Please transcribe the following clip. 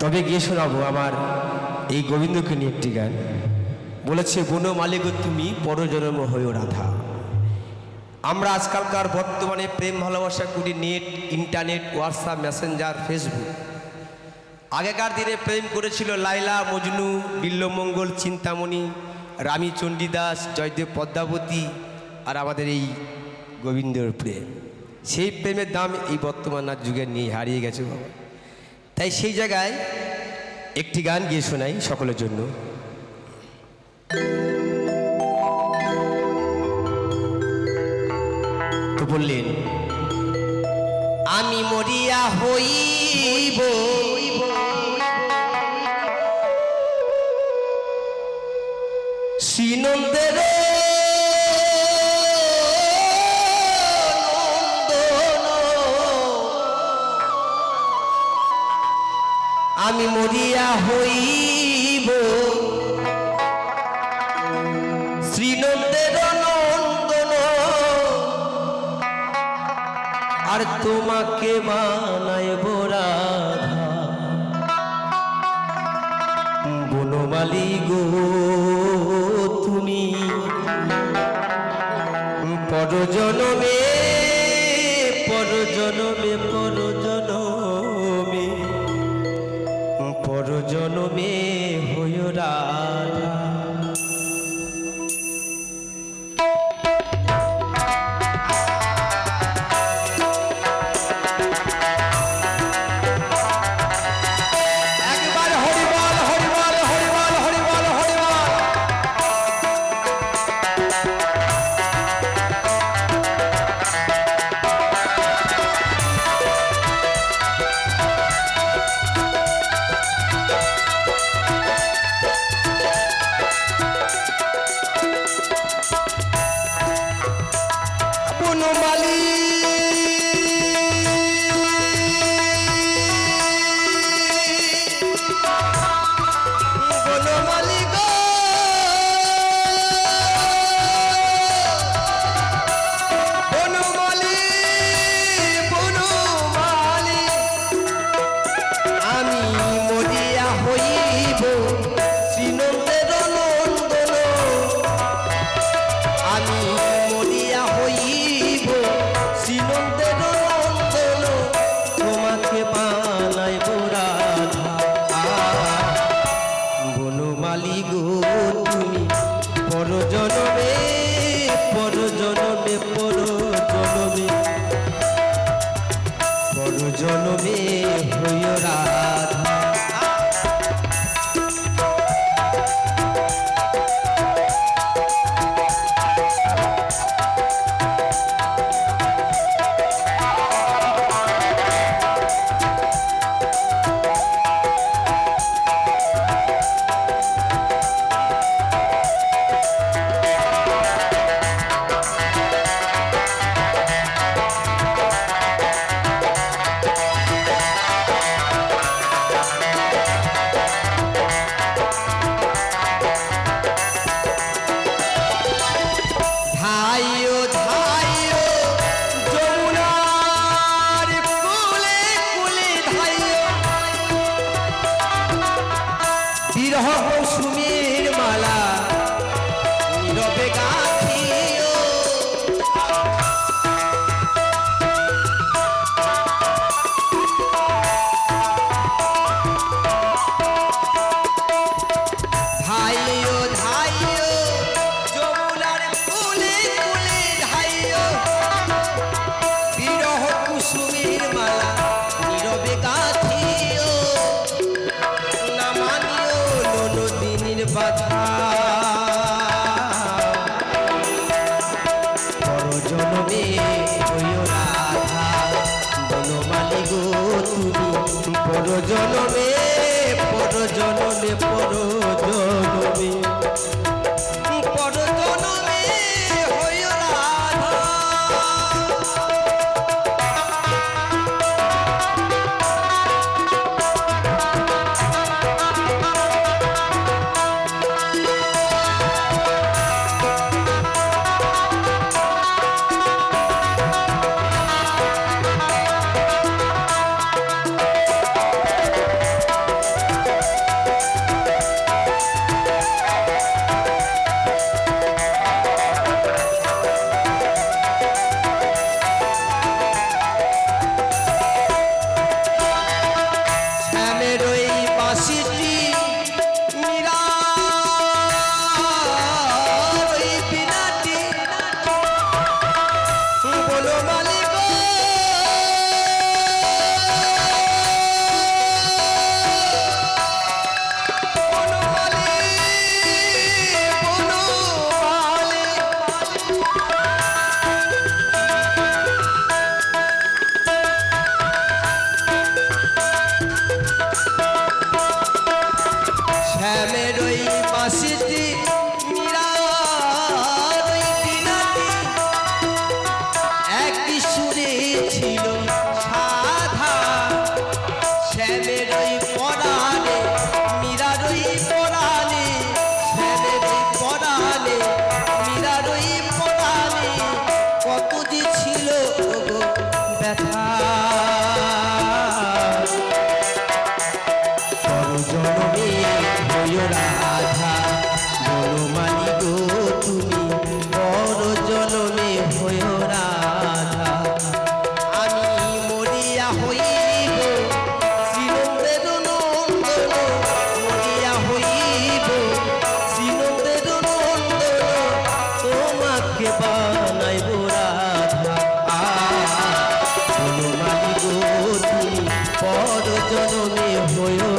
তবে গিয়ে শোনাবো আমার এই গোবিন্দকে নিয়ে একটি গান। বলেছে, বন মালিক তুমি, পরজন্ম হয়েও রাধা। আমরা আজকালকার বর্তমানে প্রেম, ভালোবাসা করি net, internet, WhatsApp, Messenger, Facebook. আগেকার দিনে প্রেম করেছিল লাইলা মজনু বিল্লমঙ্গল চিন্তামণি, রামী চণ্ডীদাস, জয়দেব পদ্মাবতী আর আমাদের এই গোবিন্দর প্রেম। সেই প্রেমের দাম এই বর্তমান যুগে নিয়ে হারিয়ে গেছে বাবা। তাই সেই জায়গায় একটি গান গিয়ে শোনাই সকলের জন্য। বললেন আমি মরিয়া হইব আমি মরিয়া হইব। শ্রীনন্দের নন্দন। আর তোমাকে বানাইব রাধা বনমালী গো তুমি। পরজনমে পরজনমে পরজনমে। গো তুমি পরজনমে তুমি পর জননে পরজনমে Oh.